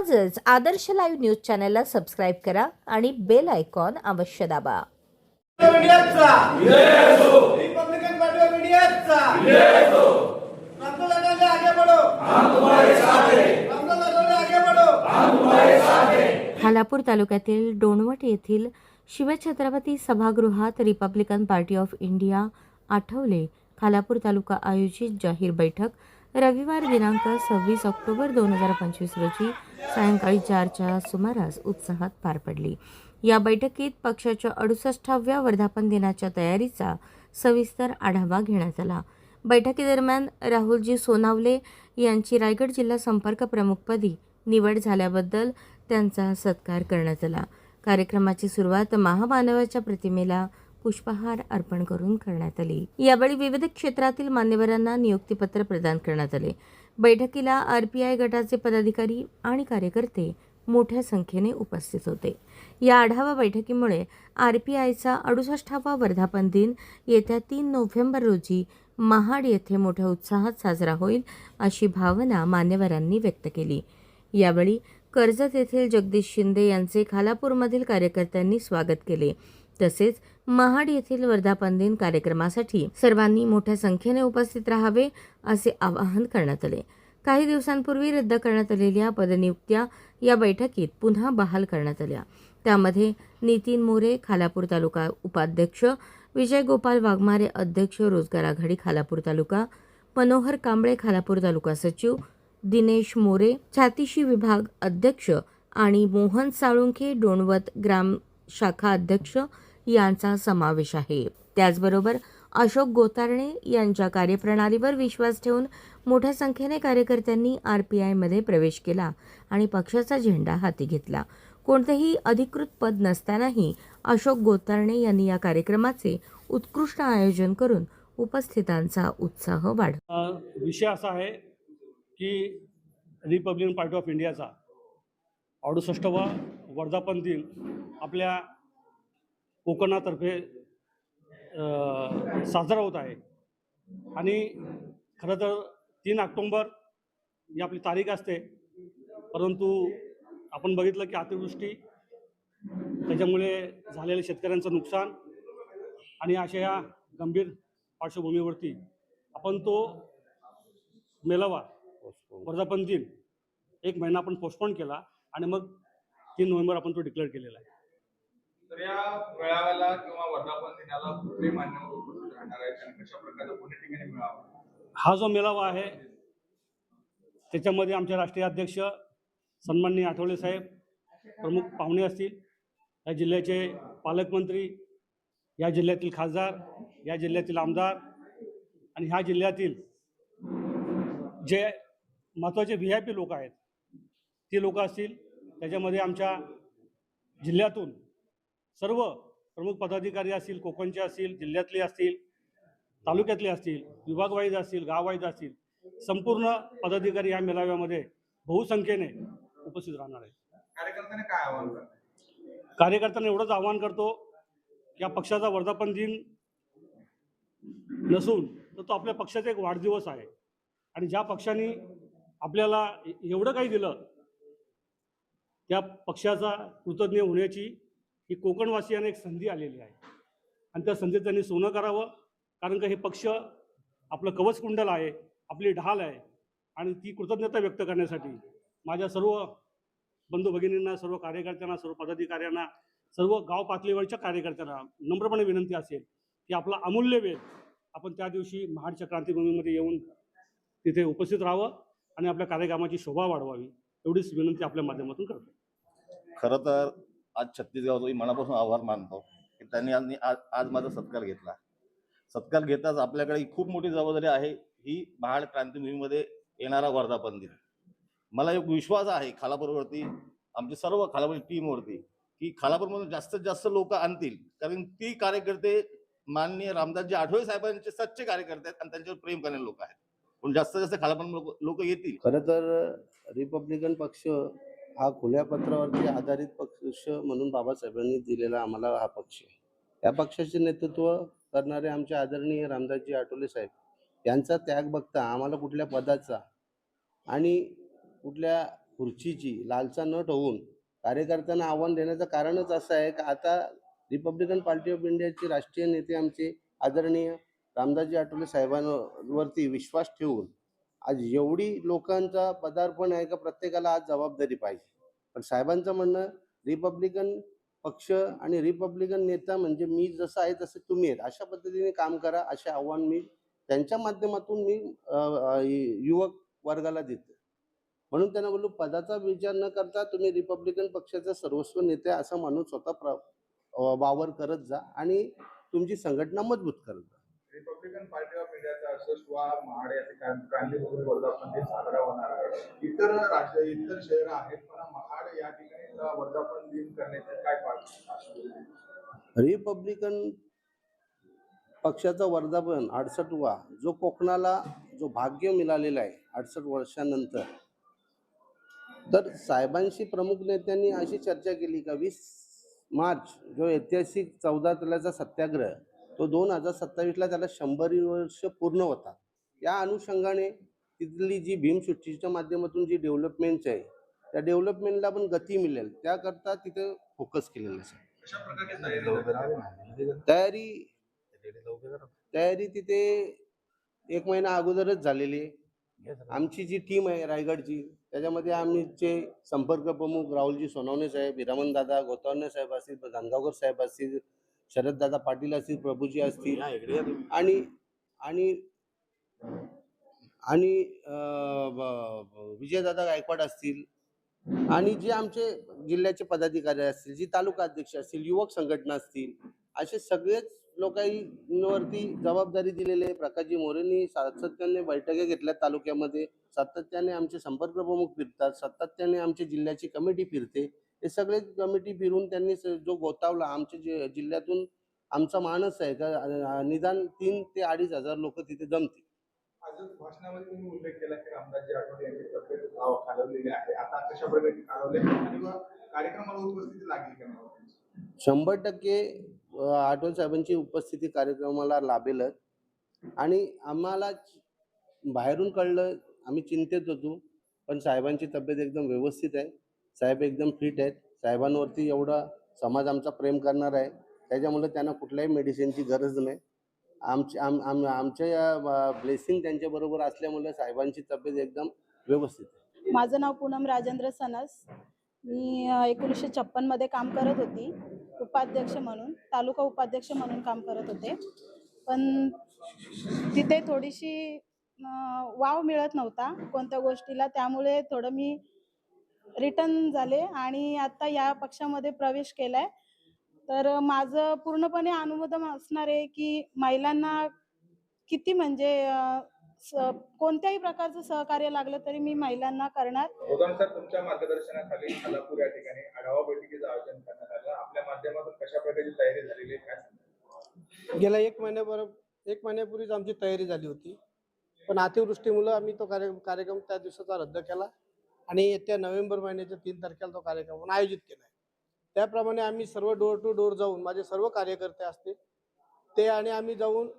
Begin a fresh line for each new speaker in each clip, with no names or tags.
आजच Adarsh live news चॅनलला subscribe करा आणि बेल आयकॉन अवश्य दाबा.
रिपब्लिकन पार्टी ऑफ इंडियाचा आगे बढ़ो आगे बढ़ो
खालापूर तालुक्यातील डोणवट येथील शिवछत्रपती सभागृहात Republican party of India Athawale. Khalapur taluka आयोजित जाहीर बैठक रविवार दिनांक सव्वीस ऑक्टोबर दोन हजार पंचवीस रोजी सायंकाळी चारच्या सुमारास उत्साहात पार पडली. या बैठकीत पक्षाच्या अडुसष्टाव्या वर्धापन दिनाच्या तयारीचा सविस्तर आढावा घेण्यात आला. बैठकीदरम्यान राहुलजी सोनावले यांची रायगड जिल्हा संपर्क प्रमुखपदी निवड झाल्याबद्दल त्यांचा सत्कार करण्यात आला. कार्यक्रमाची सुरुवात महामानवाच्या प्रतिमेला पुष्पहार अर्पण करून करण्यात आली. यावेळी विविध क्षेत्रातील मान्यवरांना नियुक्तीपत्र प्रदान करण्यात आले. बैठकीला आर पी आय गटाचे पदाधिकारी आणि कार्यकर्ते मोठ्या संख्येने उपस्थित होते. या आढावा बैठकीमुळे आर पी आयचा अडुसष्टावा वर्धापन दिन येत्या तीन नोव्हेंबर रोजी महाड येथे मोठ्या उत्साहात साजरा होईल अशी भावना मान्यवरांनी व्यक्त केली. यावेळी कर्जत येथील जगदीश शिंदे यांचे खालापूरमधील कार्यकर्त्यांनी स्वागत केले. तसेच महाड येथील वर्धापन दिन कार्यक्रमासाठी सर्वांनी मोठ्या संख्येने उपस्थित राहावे असे आवाहन करण्यात आले. काही दिवसांपूर्वी रद्द करण्यात आलेल्या पदनियुक्त्या या बैठकीत पुन्हा बहाल करण्यात आल्या. त्यामध्ये नितीन मोरे खालापूर तालुका उपाध्यक्ष विजय गोपाल वाघमारे अध्यक्ष रोजगार आघाडी खालापूर तालुका मनोहर कांबळे खालापूर तालुका सचिव दिनेश मोरे छातीशी विभाग अध्यक्ष आणि मोहन साळुंखे डोणवत ग्राम शाखा अध्यक्ष यांचा समावेश आहे. त्याचबरोबर अशोक गोतारणे यांच्या कार्यप्रणालीवर विश्वास ठेवून मोठ्या संख्येने कार्यकर्त्यांनी आर पी आयमध्ये प्रवेश केला आणि पक्षाचा झेंडा हाती घेतला. कोणतेही अधिकृत पद नसतानाही अशोक गोतारणे यांनी या कार्यक्रमाचे उत्कृष्ट आयोजन करून उपस्थितांचा उत्साह वाढ
विषय असा आहे की रिपब्लिकन पार्टी ऑफ इंडियाचा अडुसष्टवा वर्धापन दिन आपल्या कोकणातर्फे साजरा होत आहे. आणि खरं तर तीन ऑक्टोंबर ही आपली तारीख असते. परंतु आपण बघितलं की अतिवृष्टी त्याच्यामुळे झालेल्या शेतकऱ्यांचं नुकसान आणि अशा या गंभीर पार्श्वभूमीवरती आपण तो मेलावा वर्धापन दिन एक महिना आपण पोस्टपोन केला आणि मग तीन नोव्हेंबर आपण तो डिक्लेअर केलेला आहे.
तर या मेळाव्याला किंवा वर्धापन दिनाला कुठले मान्यवर उपस्थित राहणार आहेत आणि कशा प्रकारचं कोणी ठिकाणी मेळावा?
हा जो मेळावा आहे त्याच्यामध्ये आमचे राष्ट्रीय अध्यक्ष सन्माननीय आठवले साहेब प्रमुख पाहुणे असतील. या जिल्ह्याचे पालकमंत्री या जिल्ह्यातील खासदार या जिल्ह्यातील आमदार आणि ह्या जिल्ह्यातील जे महत्त्वाचे व्ही आय पी लोक आहेत ती लोक असतील. त्याच्यामध्ये आमच्या जिल्ह्यातून सर्व प्रमुख पदाधिकारी असतील कोकणचे असतील जिल्ह्यातले असतील तालुक्यातले असतील विभागवाईज असतील गाववाईज असतील संपूर्ण पदाधिकारी या मेळाव्यामध्ये बहुसंख्येने उपस्थित राहणार आहेत.
कार्यकर्त्यांना काय आवाहन
कार्यकर्त्यांना एवढंच आवाहन करतो की या पक्षाचा वर्धापन दिन नसून तर तो आपल्या पक्षाचा एक वाढदिवस आहे. आणि ज्या पक्षाने आपल्याला एवढं काही दिलं त्या पक्षाचा कृतज्ञ होण्याची ही कोकणवासियांना एक संधी आलेली आहे. आणि त्या संधीत त्यांनी सोनं करावं कारण का हे पक्ष आपलं कवच कुंडल आहे आपली ढाल आहे. आणि ती कृतज्ञता व्यक्त करण्यासाठी माझ्या सर्व बंधू भगिनींना सर्व कार्यकर्त्यांना सर्व पदाधिकाऱ्यांना सर्व गाव पातळीवरच्या कार्यकर्त्यांना नम्रपणे विनंती असेल की आपला अमूल्य वेळ आपण त्या दिवशी महाडच्या क्रांतीभूमीमध्ये येऊन तिथे उपस्थित राहावं आणि आपल्या कार्यक्रमाची शोभा वाढवावी एवढीच विनंती आपल्या माध्यमातून करतो.
खरं तर आज छत्तीसगावचं मी मनापासून आभार मानतो की त्यांनी आज आज आज माझा सत्कार घेतला. सत्कार घेताच आपल्याकडे खूप मोठी जबाबदारी आहे. ही महाड क्रांतीभूमीमध्ये येणारा वर्धापन दिन. मला एक विश्वास आहे खालापूरवरती आमची सर्व खालापूर टीमवरती की खालापूरमधून जास्तीत जास्त लोक आणतील. कारण ती कार्यकर्ते माननीय रामदासजी आठवले साहेबांचे सच्चे कार्यकर्ते आहेत आणि त्यांच्यावर प्रेम करणारे लोक आहेत. पण जास्तीत जास्त खालापूर लोक येतील.
खरं तर रिपब्लिकन पक्ष हा खुल्या पत्रावरती आधारित पक्ष म्हणून बाबासाहेबांनी दिलेला आम्हाला हा पक्ष आहे. या पक्षाचे नेतृत्व करणारे आमचे आदरणीय रामदासजी आठवले साहेब यांचा त्याग बघता आम्हाला कुठल्या पदाचा आणि कुठल्या खुर्चीची लालसा न ठेवून कार्यकर्त्यांना आव्हान देण्याचं कारणच असं आहे की? आता रिपब्लिकन पार्टी ऑफ इंडियाचे राष्ट्रीय नेते आमचे आदरणीय रामदासजी आठवले साहेबांवरती विश्वास ठेवून आज एवढी लोकांचा पदार्पण आहे का प्रत्येकाला आज जबाबदारी पाहिजे. पण साहेबांचं म्हणणं रिपब्लिकन पक्ष आणि रिपब्लिकन नेता म्हणजे मी जसं आहे तसं तुम्ही आहेत. अशा पद्धतीने काम करा असे आव्हान मी त्यांच्या माध्यमातून मी युवक वर्गाला देतो म्हणून त्यांना बोललो पदाचा विचार न करता तुम्ही रिपब्लिकन पक्षाचा सर्वस्व नेते असा माणूस स्वतः प्र वावर करत जा आणि तुमची संघटना मजबूत करत जा.
रिपब्लिकन पार्टी ऑफ इंडियाचा अशस्वा महाड या ठिकाणी क्रांतीभूमी वर्धापन दिन साजरा होणार आहे. इतर राज्य इतर शहर आहेत पण महाड या ठिकाणी वर्धापन दिन करण्याचे काय
रिपब्लिकन पक्षाचा वर्धापन अडसठवा जो कोकणाला जो भाग्य मिळालेला आहे अडसठ वर्षानंतर. तर साहेबांशी प्रमुख नेत्यांनी अशी चर्चा केली का? वीस मार्च जो ऐतिहासिक चौदा तलाचा सत्याग्रह तो दोन हजार सत्तावीसला त्याला शंभर वर्ष पूर्ण होतात या अनुषंगाने तिथली जी भीमसृष्टीच्या माध्यमातून जी डेव्हलपमेंट्स आहे त्या डेव्हलपमेंटला पण गती मिळेल. त्याकरता तिथे फोकस केलेलं आहे
तयारी
तयारी तिथे एक महिना अगोदरच झालेली आहे. आमची जी टीम आहे रायगडची त्याच्यामध्ये आमचे संपर्क प्रमुख राहुलजी सोनवणे साहेब हिरामन दादा गोतावणे साहेब असतील गांधावकर साहेब असतील शरद दादा पाटील असतील प्रभूजी असतील. आणि आणि आणि विजयदादा गायकवाड असतील. आणि जे आमचे जिल्ह्याचे पदाधिकारी असतील जी तालुका अध्यक्ष असतील युवक संघटना असतील असे सगळेच लोकांवरती जबाबदारी दिलेली प्रकाशजी मोरेंनी सातत्याने बैठका घेतल्या तालुक्यामध्ये. सातत्याने आमचे संपर्क प्रमुख फिरतात. सातत्याने आमची जिल्ह्याची कमिटी फिरते. हे सगळे कमिटी फिरून त्यांनी जो गोतावला आमच्या जि- जिल्ह्यातून आमचा मानस आहे का निदान तीन ते अडीच हजार लोक तिथे जमतील.
आज भाषणामध्ये तुम्ही उल्लेख केला की रामदासजी आठवले यांची तब्येत अ, खालवलेली आहे. आता कशा प्रकारे खालवले. आणि व कार्यक्रमाला उपस्थिती लागली का नाही?
शंभर टक्के अ, आठवले साहेबांची उपस्थिती कार्यक्रमाला लाभेलच. आणि आम्हाला बाहेरून कळलं आम्ही चिंतेत होतो पण साहेबांची तब्येत एकदम व्यवस्थित आहे. साहेब एकदम फिट आहेत. साहेबांवरती एवढा समाज आमचा प्रेम करणार आहे. त्याच्यामुळे त्यांना कुठल्याही मेडिसिनची गरज नाही. आमची आम आम आमच्या या ब्लेसिंग त्यांच्याबरोबर असल्यामुळे साहेबांची तब्येत एकदम व्यवस्थित आहे.
माझं नाव पूनम राजेंद्र सनस. मी एकोणीसशे छप्पनमध्ये काम करत होती. उपाध्यक्ष म्हणून तालुका उपाध्यक्ष म्हणून काम करत होते. पण तिथे थोडीशी वाव मिळत नव्हता कोणत्या गोष्टीला. त्यामुळे थोडं मी रिटर्न झाले आणि आता या पक्षामध्ये प्रवेश केलाय. तर माझं पूर्णपणे अनुमोदन असणार आहे की महिलांना किती म्हणजे कोणत्याही प्रकारचं सहकार्य लागलं तरी मी महिलांना करणार.
सर तुमच्या मार्गदर्शनाखाली खालापूर या ठिकाणी आढावा बैठकीचं आयोजन करण्यात आलं. आपल्या माध्यमातून कशा प्रकारची तयारी झालेली आहे?
गेल्या एक महिन्याभर एक महिन्यापूर्वीच आमची तयारी झाली होती. पण अतिवृष्टीमुळं आम्ही तो कार्य कार्यक्रम त्या दिवसाचा रद्द केला. आणि येत्या नोव्हेंबर महिन्याच्या तीन तारखेला तो कार्यक्रम आयोजित केला आहे. त्याप्रमाणे आम्ही सर्व डोअर टू डोर जाऊन माझे सर्व कार्यकर्ते असतील ते आणि आम्ही जाऊन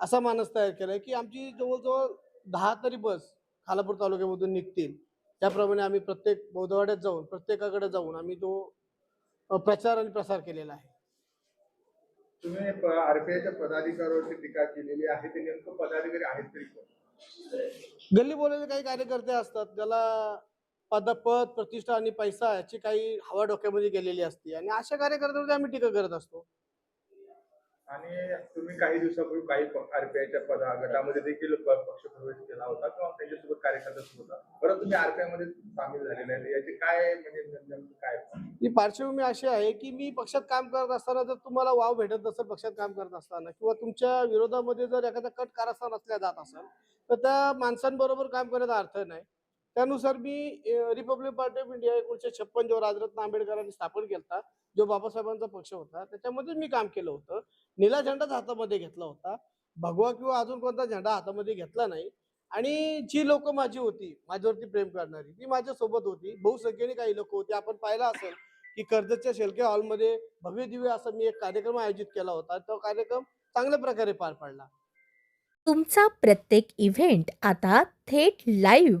असा मानस तयार केला आहे की आमची जवळजवळ दहा तरी बस खालापूर तालुक्यामधून निघतील. त्याप्रमाणे आम्ही प्रत्येक बौद्धवाड्यात जाऊन प्रत्येकाकडे जाऊन आम्ही तो प्रचार आणि प्रसार केलेला आहे.
तुम्ही आरपीआयच्या पदाधिकाऱ्यावरती टीका केलेली आहे. ते नेमकं पदाधिकारी आहेत तरी
गल्ली बोलायचे काही कार्यकर्ते असतात ज्याला पद पद प्रतिष्ठा आणि पैसा याची काही हवा डोक्यामध्ये गेलेली असते. आणि अशा कार्यकर्त्यांवरती आम्ही टीका करत असतो.
आणि तुम्ही काही दिवसापूर्वी काही आरपीआयच्या पदा गटामध्ये देखील पक्ष प्रवेश केला होता किंवा त्यांच्यासोबत कार्यकर्ता होता. परत तुम्ही आरपीआयमध्ये सामील झालेले आहे याचे काय म्हणजे काय
ही पार्श्वभूमी अशी आहे की मी पक्षात काम करत असताना जर तुम्हाला वाव भेटत नसेल पक्षात काम करत असताना किंवा तुमच्या विरोधामध्ये जर एखादा कट कारस्थान असल्या जात असेल तर त्या माणसांबरोबर काम करण्याचा अर्थ नाही. त्यानुसार मी रिपब्लिक पार्टी ऑफ इंडिया एकोणीशे छप्पन जो राजरत्न आंबेडकरांनी स्थापन केला जो बाबासाहेबांचा पक्ष होता त्याच्यामध्ये मी काम केलं होतं. निला झेंडाच हातामध्ये घेतला होता. भगवा किंवा अजून कोणता झेंडा हातामध्ये घेतला नाही. आणि जी लोक माझी होती माझ्यावरती प्रेम करणारी ती माझ्यासोबत होती. बहुसंख्येने काही लोक होती. आपण पाहिलं असेल की कर्जतच्या शेलके हॉलमध्ये भव्य दिव्य असा मी एक कार्यक्रम आयोजित केला होता. तो कार्यक्रम चांगल्या प्रकारे पार पडला.
तुमचा प्रत्येक इव्हेंट आता थेट लाईव्ह